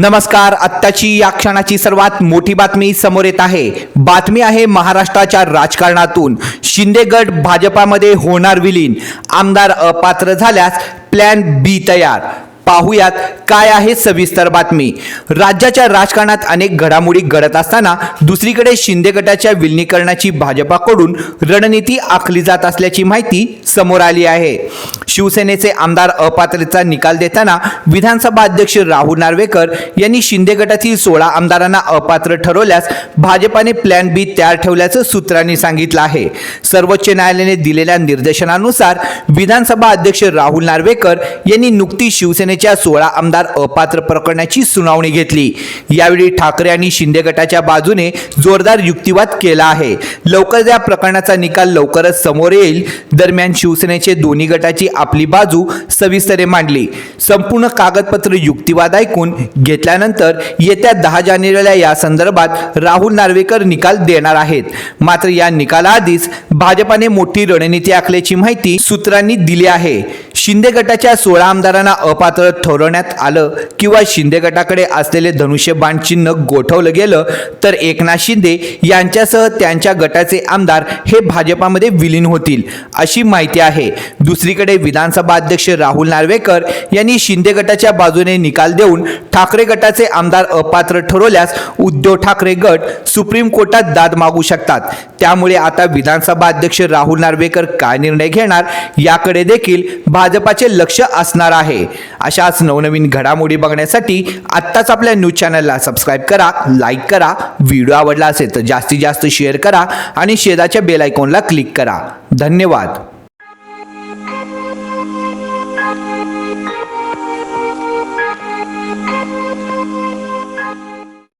नमस्कार आत्ताची या क्षणाची सर्वात मोठी बातमी समोर येत आहे. बातमी आहे महाराष्ट्राच्या राजकारणातून. शिंदेगड भाजपामध्ये होणार विलीन. आमदार अपात्र झाल्यास प्लॅन बी तयार. पाहुयात काय आहे सविस्तर बातमी. राज्याच्या राजकारणात अनेक घडामोडी घडत असताना दुसरीकडे शिंदे गटाच्या विलिनीकरणाची भाजपाकडून रणनीती आखली जात असल्याची माहिती समोर आली आहे. शिवसेनेचे आमदार अपात्रतेचा निकाल देताना विधानसभा अध्यक्ष राहुल नार्वेकर यांनी शिंदे गटातील सोळा आमदारांना अपात्र ठरवल्यास भाजपाने प्लॅन बी तयार ठेवल्याचं सूत्रांनी सांगितलं आहे. सर्वोच्च न्यायालयाने दिलेल्या निर्देशनानुसार विधानसभा अध्यक्ष राहुल नार्वेकर यांनी नुकतीच शिवसेनेच्या सोळा आमदार अपात्र प्रकरणाची सुनावणी घेतली. यावेळी ठाकरे आणि शिंदे गटाच्या बाजूने जोरदार युक्तिवाद केला आहे. लवकर या प्रकरणाचा निकाल लवकरच समोर येईल. दरम्यान शिव शिवसेनेचे दोन्ही गटाची आपली बाजू सविस्तरे मांडली. संपूर्ण कागदपत्र युक्तिवाद ऐकून घेतल्यानंतर येत्या दहा जानेवारीला या संदर्भात राहुल नार्वेकर निकाल देणार आहेत. मात्र या निकालाआधीच भाजपाने मोठी रणनीती आखल्याची माहिती सूत्रांनी दिली आहे. शिंदे गटाच्या सोळा आमदारांना अपात्र ठरवण्यात आलं किंवा शिंदे गटाकडे असलेले धनुष्यबाण चिन्ह गोठवलं गेलं तर एकनाथ शिंदे यांच्यासह त्यांच्या गटाचे आमदार हे भाजपामध्ये विलीन होतील अशी माहिती आहे. दुसरीकडे विधानसभा अध्यक्ष राहुल नार्वेकर यांनी शिंदे गटाच्या बाजूने निकाल देऊन ठाकरे गटाचे आमदार अपात्र ठरवल्यास उद्धव ठाकरे गट सुप्रीम कोर्टात दाद मागू शकतात. त्यामुळे आता विधानसभा अध्यक्ष राहुल नार्वेकर काय निर्णय घेणार याकडे देखील भाजपाचे लक्ष असणार आहे. अशाच नवनवीन घडामोडी बघण्यासाठी आत्ताच आपल्या न्यूज चॅनलला सबस्क्राईब करा लाईक करा व्हिडिओ आवडला असेल तर जास्तीत जास्त शेअर करा आणि शेजाच्या बेल आयकॉनला क्लिक करा. धन्यवाद.